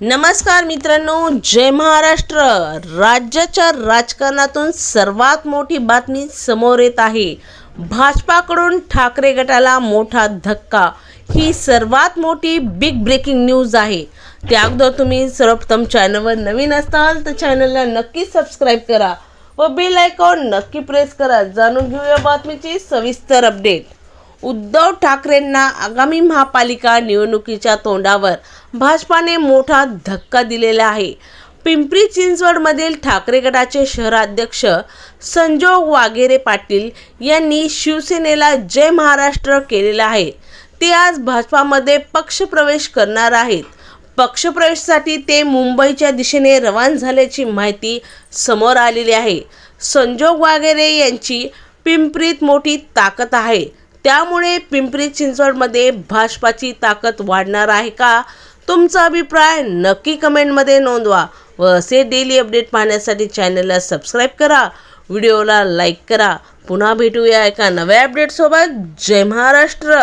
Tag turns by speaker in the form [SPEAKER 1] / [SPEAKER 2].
[SPEAKER 1] नमस्कार मित्रांनो जय महाराष्ट्र. राज्याच्या राजकारणातून सर्वात मोठी बातमी समोर येत आहे. भाजपाकडून ठाकरे गटाला मोठा धक्का. ही सर्वात मोठी बिग ब्रेकिंग न्यूज आहे. त्या अगोदर तुम्ही सर्वप्रथम चॅनलवर नवीन असाल तर चॅनलला नक्की सबस्क्राईब करा व बेल आयकॉन नक्की प्रेस करा. जाणून घेऊया बातमीची सविस्तर अपडेट उद्धव ठाकरेंना आगामी महापालिका निवडणुकीच्या तोंडावर भाजपाने मोठा धक्का दिलेला आहे. पिंपरी चिंचवडमधील ठाकरे गटाचे शहराध्यक्ष संजोग वागेरे पाटील यांनी शिवसेनेला जय महाराष्ट्र केलेला आहे. ते आज भाजपामध्ये पक्षप्रवेश करणार आहेत. पक्षप्रवेशासाठी ते मुंबईच्या दिशेने रवान झाल्याची माहिती समोर आलेली आहे. संजोग वागेरे यांची पिंपरीत मोठी ताकद आहे. त्यामुळे पिंपरी चिंचवडमध्ये भाजपाची ताकद वाढणार आहे का? तुमचा अभिप्राय नक्की कमेंटमध्ये नोंदवा व असे डेली अपडेट पाहण्यासाठी चॅनलला सबस्क्राईब करा. व्हिडिओला लाईक करा. पुन्हा भेटूया एका नव्या अपडेटसोबत जय महाराष्ट्र!